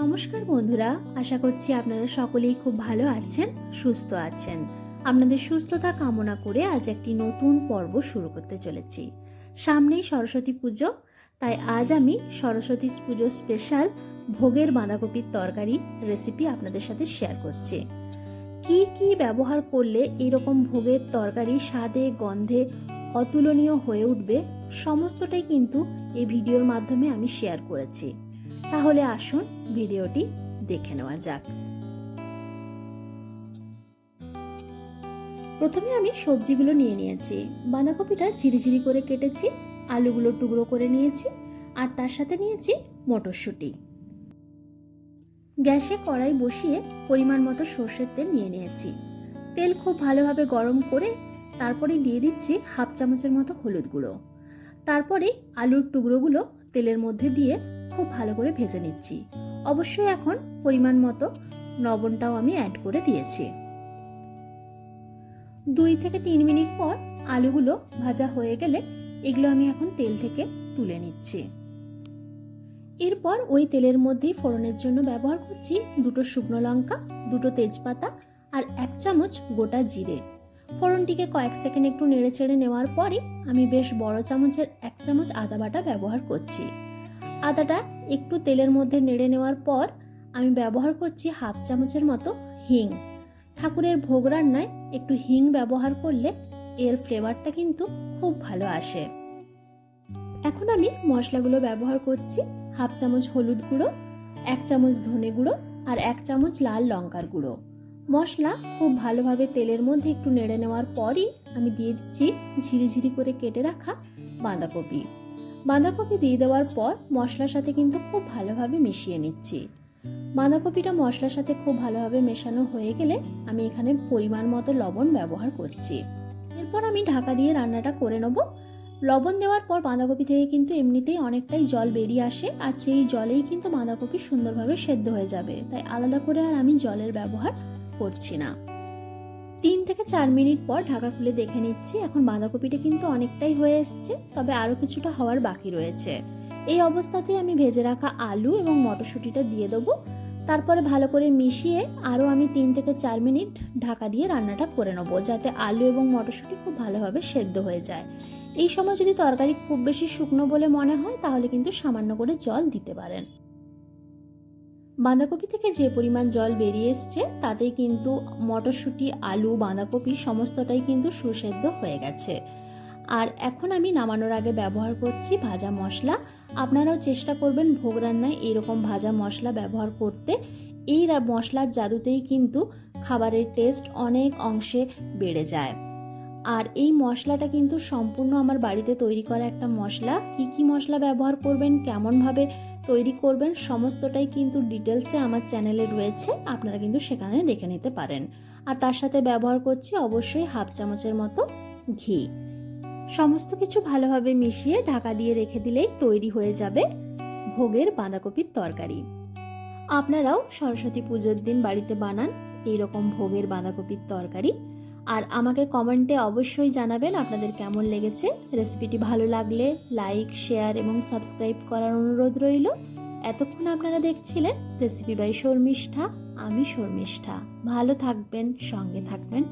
নমস্কার বন্ধুরা, আশা করছি আপনারা সকলেই খুব ভালো আছেন, সুস্থ আছেন। আপনাদের সুস্থতা কামনা করে আজ একটি নতুন পর্ব শুরু করতে চলেছি। সামনেই সরস্বতী পুজো, তাই আজ আমি সরস্বতী পুজো স্পেশাল ভোগের বাঁধাকপির তরকারি রেসিপি আপনাদের সাথে শেয়ার করছি। কি কি ব্যবহার করলে এরকম ভোগের তরকারি স্বাদে, গন্ধে অতুলনীয় হয়ে উঠবে, সমস্তটাই কিন্তু এই ভিডিওর মাধ্যমে আমি শেয়ার করেছি। তাহলে আসুন ভিডিওটি দেখে নেওয়া যাক। প্রথমে আমি সবজিগুলো নিয়ে নিয়েছি। বাঁধাকপিটা ঝিরিঝিরি করে কেটেছি, আলুগুলো টুকরো করে নিয়েছি, আর তার সাথে নিয়েছি মটরশুঁটি। গ্যাসে কড়াই বসিয়ে পরিমাণ মতো সর্ষের তেল নিয়ে নিয়েছি। তেল খুব ভালোভাবে গরম করে তারপরে দিয়ে দিচ্ছি হাফ চামচের মতো হলুদ গুঁড়ো। তারপরে আলুর টুকরোগুলো তেলের মধ্যে দিয়ে খুব ভালো করে ভেজে নিচ্ছি। অবশ্যই এখন পরিমাণ মতো লবণটাও আমি অ্যাড করে দিয়েছি। দুই থেকে তিন মিনিট পর আলুগুলো ভাজা হয়ে গেলে এগুলো আমি এখন তেল থেকে তুলে নিচ্ছি। এরপর ওই তেলের মধ্যেই ফোড়নের জন্য ব্যবহার করছি দুটো শুকনো লঙ্কা, দুটো তেজপাতা আর এক চামচ গোটা জিরে। ফোড়নটিকে কয়েক সেকেন্ড একটু নেড়ে চেড়ে নেওয়ার পরে আমি বেশ বড় চামচের এক চামচ আদা বাটা ব্যবহার করছি। আদাটা একটু তেলের মধ্যে নেড়ে নেওয়ার পর আমি ব্যবহার করছি হাফ চামচের মতো হিং। ঠাকুরের ভোগ রান্নায় একটু হিং ব্যবহার করলে এর ফ্লেভারটা কিন্তু খুব ভালো আসে। এখন আমি মশলাগুলো ব্যবহার করছি হাফ চামচ হলুদ গুঁড়ো, এক চামচ ধনে গুঁড়ো আর এক চামচ লাল লঙ্কার গুঁড়ো। মশলা খুব ভালোভাবে তেলের মধ্যে একটু নেড়ে নেওয়ার পরই আমি দিয়ে দিচ্ছি ঝিরিঝিরি করে কেটে রাখা বাঁধাকপি। বাঁধাকপি দিয়ে দেওয়ার পর মশলার সাথে কিন্তু খুব ভালোভাবে মিশিয়ে নিচ্ছি। বাঁধাকপিটা মশলার সাথে খুব ভালোভাবে মেশানো হয়ে গেলে আমি এখানে পরিমাণ মতো লবণ ব্যবহার করছি। এরপর আমি ঢাকা দিয়ে রান্নাটা করে নেব। লবণ দেওয়ার পর বাঁধাকপি থেকে কিন্তু এমনিতেই অনেকটাই জল বেরিয়ে আসে আর সেই জলেই কিন্তু বাঁধাকপি সুন্দরভাবে সেদ্ধ হয়ে যাবে। তাই আলাদা করে আর আমি জলের ব্যবহার করছি না। তিন থেকে চার মিনিট পর ঢাকা খুলে দেখে নিচ্ছি, এখন বাঁধাকপিটা কিন্তু অনেকটাই হয়ে এসছে, তবে আরও কিছুটা হওয়ার বাকি রয়েছে। এই অবস্থাতেই আমি ভেজে রাখা আলু এবং মটরশুঁটিটা দিয়ে দেবো। তারপরে ভালো করে মিশিয়ে আরও আমি তিন থেকে চার মিনিট ঢাকা দিয়ে রান্নাটা করে নেব, যাতে আলু এবং মটরশুঁটি খুব ভালোভাবে সেদ্ধ হয়ে যায়। এই সময় যদি তরকারি খুব বেশি শুকনো বলে মনে হয়, তাহলে কিন্তু সামান্য করে জল দিতে পারেন। বাঁধাকপি থেকে যে পরিমাণ জল বেরিয়ে এসছে, তাতেই কিন্তু মটরশুঁটি, আলু, বাঁধাকপি সমস্তটাই কিন্তু সুসেদ্ধ হয়ে গেছে। আর এখন আমি নামানোর আগে ব্যবহার করছি ভাজা মশলা। আপনারাও চেষ্টা করবেন ভোগ রান্নায় এইরকম ভাজা মশলা ব্যবহার করতে। এই মশলার জাদুতেই কিন্তু খাবারের টেস্ট অনেক অংশে বেড়ে যায়। আর এই মশলাটা কিন্তু সম্পূর্ণ আমার বাড়িতে তৈরি করা একটা মশলা। কি কি মশলা ব্যবহার করবেন, কেমনভাবে তৈরি করবেন, সমস্তটাই কিন্তু ডিটেলসে আমার চ্যানেলে রয়েছে। আপনারা কিন্তু সেখানে দেখে নিতে পারেন। আর তার সাথে ব্যবহার করছি অবশ্যই হাফ চামচের মতো ঘি। সমস্ত কিছু ভালোভাবে মিশিয়ে ঢাকা দিয়ে রেখে দিলেই তৈরি হয়ে যাবে ভোগের বাঁধাকপির তরকারি। আপনারাও সরস্বতী পুজোর দিন বাড়িতে বানান এইরকম ভোগের বাঁধাকপির তরকারি। আর আমাকে কমেন্টে অবশ্যই জানাবেন আপনাদের কেমন লেগেছে। রেসিপিটি ভালো লাগলে লাইক শেয়ার এবং সাবস্ক্রাইব করার অনুরোধ রইল। এতক্ষণ আপনারা দেখছিলেন রেসিপি বাই শর্মিষ্ঠা, আমি শর্মিষ্ঠা। ভালো থাকবেন, সঙ্গে থাকবেন।